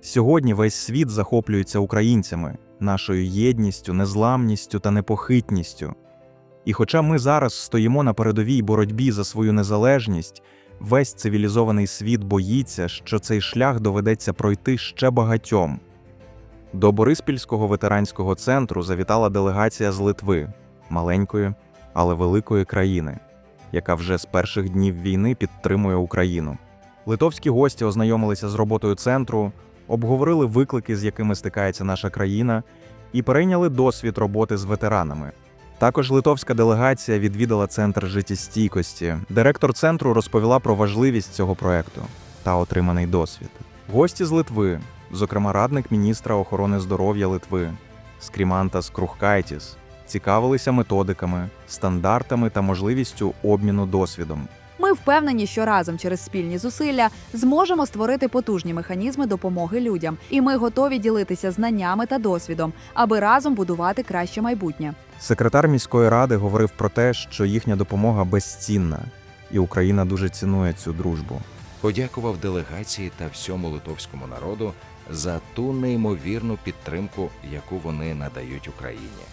Сьогодні весь світ захоплюється українцями, нашою єдністю, незламністю та непохитністю. І хоча ми зараз стоїмо на передовій боротьбі за свою незалежність, весь цивілізований світ боїться, що цей шлях доведеться пройти ще багатьом. До Бориспільського ветеранського центру завітала делегація з Литви, маленької, але великої країни, яка вже з перших днів війни підтримує Україну. Литовські гості ознайомилися з роботою центру, обговорили виклики, з якими стикається наша країна, і перейняли досвід роботи з ветеранами. Також литовська делегація відвідала центр життєстійкості. Директор центру розповіла про важливість цього проекту та отриманий досвід. Гості з Литви, зокрема радник міністра охорони здоров'я Литви Скрімантас Крухкайтіс, цікавилися методиками, стандартами та можливістю обміну досвідом. Ми впевнені, що разом через спільні зусилля зможемо створити потужні механізми допомоги людям, і ми готові ділитися знаннями та досвідом, аби разом будувати краще майбутнє. Секретар міської ради говорив про те, що їхня допомога безцінна, і Україна дуже цінує цю дружбу. подякував делегації та всьому литовському народу за ту неймовірну підтримку, яку вони надають Україні.